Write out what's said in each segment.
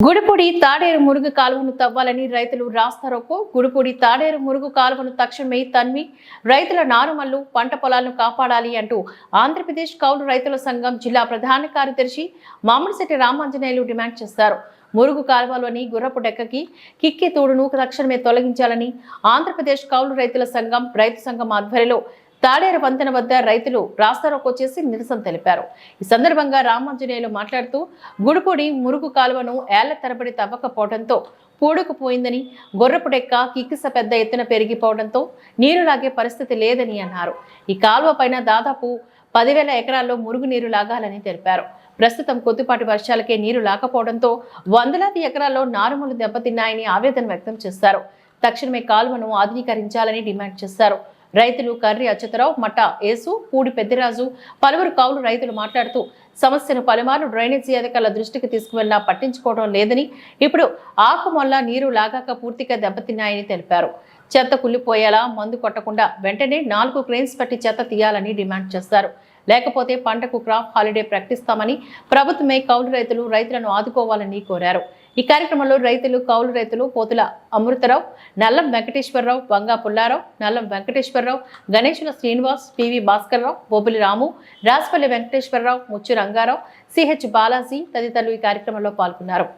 గుడిపూడి తాడేరు మురుగు కాలువను తవ్వాలని రైతులు రాస్తారోకో గుడిపూడి తాడేరు మురుగు కాలువను తక్షణమే తన్వి రైతుల నారుమల్లు పంట పొలాలను కాపాడాలి అంటూ ఆంధ్రప్రదేశ్ కౌలు రైతుల సంఘం జిల్లా ప్రధాన కార్యదర్శి మామిడిశెట్టి రామాంజనేయులు డిమాండ్ చేశారు మురుగు కాలువలోని గుర్రపు డెక్కకి కిక్కి తోడును తక్షణమే తొలగించాలని ఆంధ్రప్రదేశ్ కౌలు రైతుల సంఘం రైతు సంఘం ఆధ్వర్యంలో తాడేరు వంతెన వద్ద రైతులు రాస్తారోకో చేసి నిరసన తెలిపారు. ఈ సందర్భంగా రామాంజనేయులు మాట్లాడుతూ గుడిపొడి మురుగు కాలువను ఏళ్ళ తరబడి తవ్వకపోవడంతో పూడుకుపోయిందని గొర్రపుడెక్క కిక్కిస పెద్ద ఎత్తున పెరిగిపోవడంతో నీరు లాగే పరిస్థితి లేదని అన్నారు. ఈ కాలువ పైన దాదాపు పదివేల ఎకరాల్లో మురుగునీరు లాగాలని తెలిపారు. ప్రస్తుతం కొద్దిపాటి వర్షాలకే నీరు లాకపోవడంతో వందలాది ఎకరాల్లో నారుమలు దెబ్బతిన్నాయని ఆవేదన వ్యక్తం చేశారు. తక్షణమే కాలువను ఆధునీకరించాలని డిమాండ్ చేశారు. రైతులు కర్రి అచ్యుతరావు మట్ట యేసు పూడి పెద్దిరాజు పలువురు కౌలు రైతులు మాట్లాడుతూ సమస్యను పలుమార్లు డ్రైనేజీ అధికారుల దృష్టికి తీసుకువెళ్ళినా పట్టించుకోవడం లేదని ఇప్పుడు ఆకుమొల్ల నీరు లాగాక పూర్తిగా దెబ్బతిన్నాయని తెలిపారు. చెత్త కుళ్ళిపోయేలా మందు కొట్టకుండా వెంటనే నాలుగు క్రెయిన్స్ పట్టి చెత్త తీయాలని డిమాండ్ చేశారు లేకపోతే పంటకు క్రాప్ హాలిడే ప్రకటిస్తామని ప్రభుత్వమే కౌలు రైతులు రైతులను ఆదుకోవాలని కోరారు. ఈ కార్యక్రమంలో రైతులు కౌలు రైతులు పోతుల అమృతరావు నల్లం వెంకటేశ్వరరావు వంగా పుల్లారావు నల్లం వెంకటేశ్వరరావు గణేశుల శ్రీనివాస్ పివి భాస్కర్రావు బొబ్బిలి రాము రాజపల్లి వెంకటేశ్వరరావు ముచ్చు రంగారావు సిహెచ్ బాలాజీ తదితరులు ఈ కార్యక్రమంలో పాల్గొన్నారు.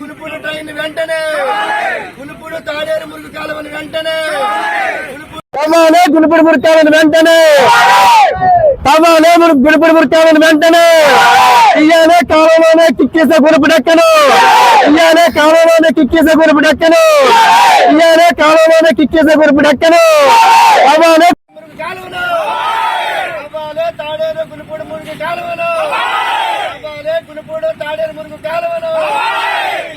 గులుపుడు ట్రైన్ వెంటనే. గులుపుడు తాడేరు మురుగు కాలువని వెంటనే. తమాలే గుడిపిడి మురికాలని వెంటనే. తమాలే గుడిపిడి మురికాలని వెంటనే. ఇయ్యాలే కాలంలోనే కిక్కేసే గుడిపిడెక్కను ఇయ్యాలే కాలంలోనే కిక్కేసే గుడిపిడెక్కను ఇయ్యాలే కాలంలోనే కిక్కేసే గుడిపిడెక్కను తమాలే మురుగు కాలువను తాడేరు గులుపుడు మురుగు కాలువను కావాలి గులుపుడు తాడేరు మురుగు కాలువను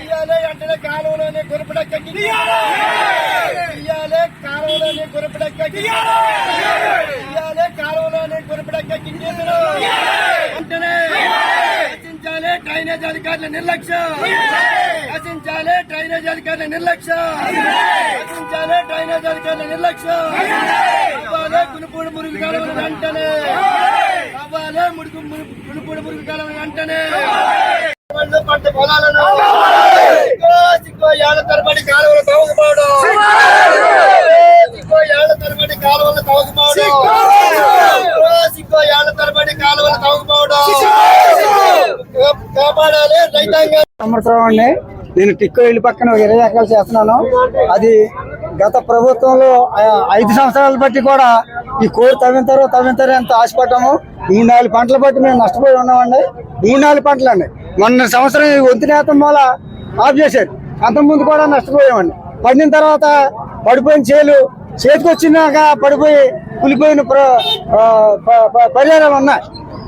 ఇయ్యాలే వెంటనే కాలువలోని గురుపుడెక్క ఇయ్యాలే కాలువలోని గురుపుడెక్క ఇయ్యాలే కాలువలోని గురుపుడెక్క కిందేసులు వెంటనే రచించాలి డ్రైనేజ్ అధికారుల నిర్లక్ష్యం. రచించాలి డ్రైనేజ్ అధికారుల నిర్లక్ష్యం. రచించాలి డ్రైనేజ్ అధికారుల నిర్లక్ష్యం. అవ్వాలే కునుపూడి మురుగు కాలం వెంటనే. అవ్వాలి ముడుగు కునుపూడి మురుగు కాలం వెంటనే. పంట పొలాలను సిగ్గో సిగ్గో ఏళ్ళ తరబడి కాలువలు తవ్వకపోవడం సిగ్గో ఏళ్ళ తరబడి కాలువలు తవ్వకపోవడం సిగ్గో సిగ్గో ఏళ్ళ తరబడి కాలువలు తవ్వకపోవడం కాపాడాలి రైతాంగం సంవత్సరం అండి. నేను టిక్కో ఇల్లు పక్కన ఒక ఇరవై ఎకరాలు చేస్తున్నాను. అది గత ప్రభుత్వంలో ఐదు సంవత్సరాలు బట్టి కూడా ఈ కోరి తవ్వింతారో తవ్వింతారో ఎంత ఆశపడ్డాము. మూడు నాలుగు పంటలు బట్టి మేము నష్టపోయి ఉన్నామండి. మూడు నాలుగు పంటలు అండి. మొన్న సంవత్సరం ఈ నేతం వల్ల ఆఫ్ చేశారు. అంతకుముందు కూడా నష్టపోయామండి. పడిన తర్వాత పడిపోయిన చేలు చేతికొచ్చినాక పడిపోయి కులిపోయిన ప్ర- ప- పరిహారాలు ఉన్నాయి.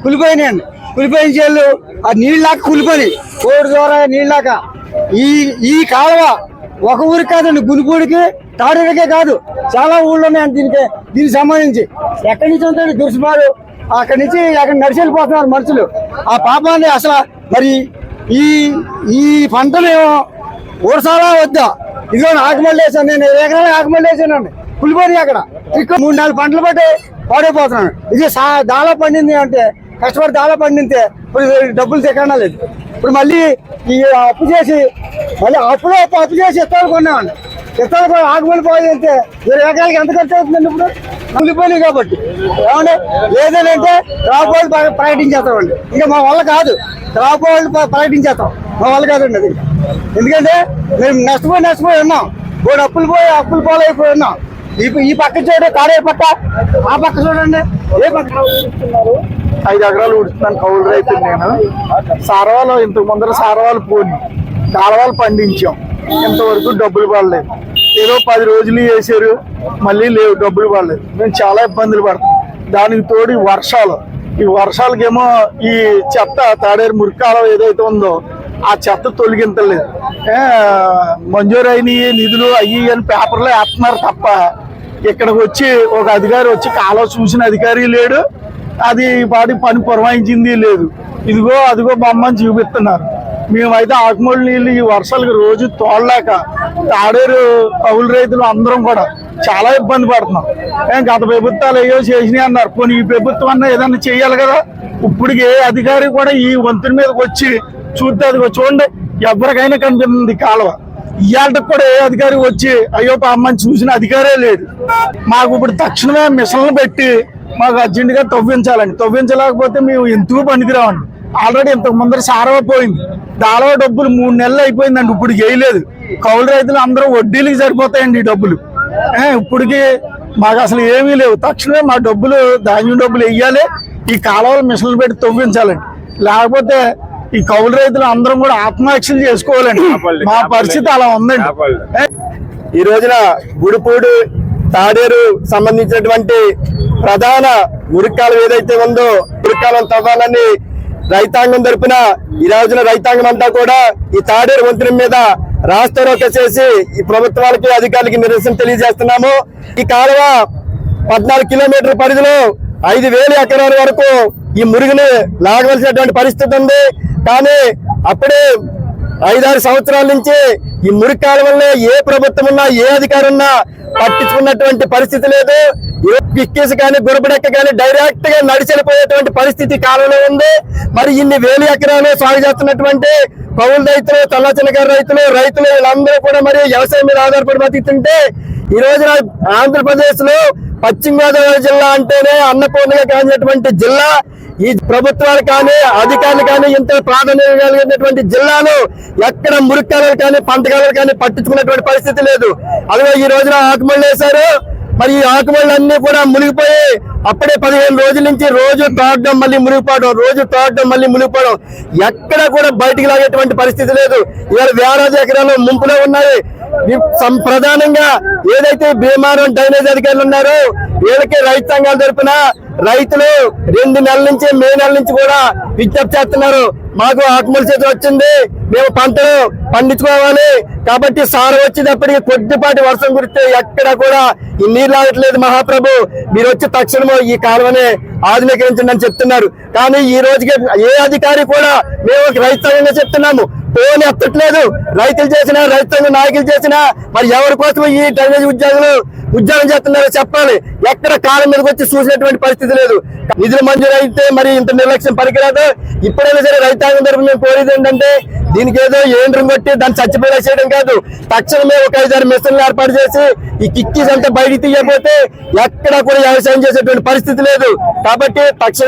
కులిపోయినాయండి. కులిపోయిన చేళ్ళు ఆ నీళ్ళాక కులిపోయి కోడి ద్వారా నీళ్ళాక. ఈ ఈ కాలువ ఒక ఊరికి కాదండి గునిపూడికి తాడూరికే కాదు చాలా ఊళ్ళో ఉన్నాయండి దీనికి. దీనికి సంబంధించి ఎక్కడి నుంచి ఉంటాడు దుర్సుమారు అక్కడి నుంచి అక్కడ నడిచి వెళ్ళిపోతున్నారు మనుషులు. ఆ పాపాన్ని అసలు మరి ఈ ఈ పంటలేమో ఊరసాలా వద్దా. ఇదిగో ఆకుమల్లి వేసాను నేను ఎకరాలు ఆకుమల్లి వేసానండి. పులిపోయి అక్కడ. ఇక్కడ మూడు నాలుగు పంటలు పట్టి పాడైపోతున్నాను ఇది సా పండింది అంటే కష్టపడి దాలా పండితే ఇప్పుడు డబ్బులు తెక్కడా లేదు. ఇప్పుడు మళ్ళీ ఈ అప్పు చేసి మళ్ళీ అప్పులో అప్పు అప్పు చేసి ఇస్తాను కొన్నామండి ఇస్తాను కూడా ఆగుమని పోయి అంటే ఇరవై ఎకరాలకి ఎంత ఖర్చు అవుతుందండి ఇప్పుడు? కూలిపోయినాయి కాబట్టి. ఏమంటే లేదంటే రాబోయే ప్రకటించేస్తామండి ఇంకా మా వల్ల కాదు. రాబోయే ప్రకటించేస్తాం మా వల్ల కాదండి అది. ఎందుకంటే మేము నష్టపోయి నష్టపోయి ఉన్నాం. ఇప్పుడు అప్పులు పోయి అప్పులు పోలైపోయి ఉన్నాం. ఈ ఈ పక్క చూడండి కాడే పక్క ఆ పక్క చూడండి. ఏ పక్క? ఐదు ఎకరాలు ఉడుతున్నాను కౌలు రైతు నేను. సారవాలు ఇంతకు ముందర సారవాలు పోని. కాలవాలు పండించాం. ఇంతవరకు డబ్బులు పడలేదు. ఏదో పది రోజులు వేసారు మళ్ళీ లేవు డబ్బులు పడలేదు. మేము చాలా ఇబ్బందులు పడతాం దానికి తోడు వర్షాలు. ఈ వర్షాలకేమో ఈ చెత్త తాడేరు మురికాలం ఏదైతే ఉందో ఆ చెత్త తొలగించలేదు. మంజూరు మంజూరైన నిధులు అయ్యి అని పేపర్లో వేస్తున్నారు తప్ప ఇక్కడికి వచ్చి ఒక అధికారి వచ్చి కాలువ చూసిన అధికారి లేడు. అది పాటి పని పురమాయించింది లేదు. ఇదిగో అదిగో బొమ్మని చూపిస్తున్నారు. మేమైతే ఆకుమూడి నీళ్ళు ఈ వర్షాలకు రోజు తోడలేక తాడేరు కౌలు రైతులు అందరం కూడా చాలా ఇబ్బంది పడుతున్నాం. ఏం గత ప్రభుత్వాలు ఏయో చేసినాయి అన్నారు. పోనీ ఈ ప్రభుత్వం అన్న ఏదన్నా చేయాలి కదా? ఇప్పటికి ఏ అధికారి కూడా ఈ వంతుని మీదకి వచ్చి చూస్తే అదిగో చూడండి ఎవరికైనా కనిపిస్తుంది కాలువ. ఇవాళ కూడా ఏ అధికారి వచ్చి అయ్యో అమ్మని చూసిన అధికారే లేదు. మాకు ఇప్పుడు తక్షణమే మిషన్లు పెట్టి మాకు అర్జెంట్గా తవ్వించాలండి. తవ్వించలేకపోతే మేము ఎందుకు పనికిరామండి ఆల్రెడీ ఇంతకు ముందర సారవ పోయింది. దాలో డబ్బులు మూడు నెలలు అయిపోయిందండి ఇప్పుడు చేయలేదు కౌలు రైతులు అందరూ వడ్డీలకి సరిపోతాయండి ఈ డబ్బులు. ఇప్పటికి మాకు అసలు ఏమీ లేవు. తక్షణమే మా డబ్బులు ధాన్యం డబ్బులు వెయ్యాలి ఈ కాలువలు మిషన్లు పెట్టి తవ్వించాలండి. లేకపోతే ఈ కౌలు రైతులు అందరం కూడా ఆత్మహత్యలు చేసుకోవాలండి. మా పరిస్థితి అలా ఉందండి. ఈ రోజున గుడిపూడి తాడేరు సంబంధించినటువంటి ప్రధాన మురికాలం ఏదైతే ఉందో మురికాలం తవ్వాలని రైతాంగం తరపున ఈ రోజున రైతాంగం అంతా కూడా ఈ తాడేరు వంతెన మీద రాస్తారోక చేసి ఈ ప్రభుత్వాలకి అధికారులకి నిరసన తెలియజేస్తున్నాము. ఈ కాలువ పద్నాలుగు కిలోమీటర్ పరిధిలో ఐదు వేల ఎకరాల వరకు ఈ మురుగుని లాగవలసినటువంటి పరిస్థితి ఉంది. కానీ అప్పుడే ఐదారు సంవత్సరాల నుంచి ఈ మురి కాలువల్లో ఏ ప్రభుత్వం ఉన్నా ఏ అధికారం ఉన్నా పట్టించుకున్నటువంటి పరిస్థితి లేదు. పిక్కేసి కానీ గురబడెక్క కానీ డైరెక్ట్గా నడిచెళ్ళిపోయేటువంటి పరిస్థితి కాలంలో ఉంది. మరి ఇన్ని వేల ఎకరాలు సాగు చేస్తున్నటువంటి పౌరుల రైతులు తల్ల చిన్నకారు రైతులు రైతులు వీళ్ళందరూ కూడా మరి వ్యవసాయం మీద ఆధారపడి బతుకుతుంటే ఈ రోజున ఆంధ్రప్రదేశ్లో పశ్చిమ గోదావరి జిల్లా అంటేనే అన్నపూర్ణగా కానిటువంటి జిల్లా. ఈ ప్రభుత్వాలు కానీ అధికారులు కానీ ఇంత ప్రాధాన్యత కలిగినటువంటి జిల్లాలో ఎక్కడ మురికాలు కానీ పంటకాలు కానీ పట్టించుకున్నటువంటి పరిస్థితి లేదు. అలాగే ఈ రోజున ఆకుమళ్ళు వేశారు. మరి ఈ ఆకుమళ్ళు అన్ని కూడా మునిగిపోయి అప్పుడే పదిహేను రోజుల నుంచి రోజు తాగడం మళ్ళీ మునిగిపోవడం రోజు తాగడం మళ్ళీ మునిగిపోవడం. ఎక్కడ కూడా బయటికి లాగేటువంటి పరిస్థితి లేదు. ఇవాళ వేలాది ఎకరాలు ముంపులో ఉన్నాయి. ప్రధానంగా ఏదైతే భీమారం డ్రైనేజ్ అధికారులు ఉన్నారో వీళ్ళకి రైతాంగాల తరపున రైతులు రెండు నెలల నుంచి మే నెల నుంచి కూడా విజ్ఞప్తి చేస్తున్నారు. మాకు ఆకుమూల చేతి వచ్చింది. మేము పంటలు పండించుకోవాలి. కాబట్టి సారం వచ్చేటప్పటికి కొద్దిపాటి వర్షం కురిస్తే ఎక్కడ కూడా ఈ నీళ్ళు ఆగట్లేదు మహాప్రభు. మీరు వచ్చి తక్షణము ఈ కాలువని ఆధునీకరించండి అని చెప్తున్నారు. కానీ ఈ రోజుకి ఏ అధికారి కూడా మేము ఒక రైతాంగంగా చెప్తున్నాము. పోని ఎత్తట్లేదు రైతులు చేసినా రైతాంగ నాయకులు చేసినా మరి ఎవరి కోసం ఈ డ్రైనేజ్ ఉద్యోగులు ఉద్యోగం చేస్తున్నారో చెప్పాలి. ఎక్కడ కాలం మీదకి వచ్చి చూసినటువంటి పరిస్థితి లేదు. నిధులు మంజూరు అయితే మరి ఇంత నిర్లక్ష్యం పనికిరాదు. ఇప్పుడైనా సరే రైతాంగం తరఫున మేము కోరేది ఏంటంటే దీనికి ఏదో ఏండ్రం కొట్టి దాన్ని చచ్చిపోయేలా చేయడం కాదు. తక్షణమే ఒక ఐదారు మిషన్లు ఏర్పాటు చేసి ఈ కిక్కీస్ అంతా బయటికి తీయకపోతే ఎక్కడ కూడా వ్యవసాయం చేసేటువంటి పరిస్థితి లేదు. కాబట్టి తక్షణం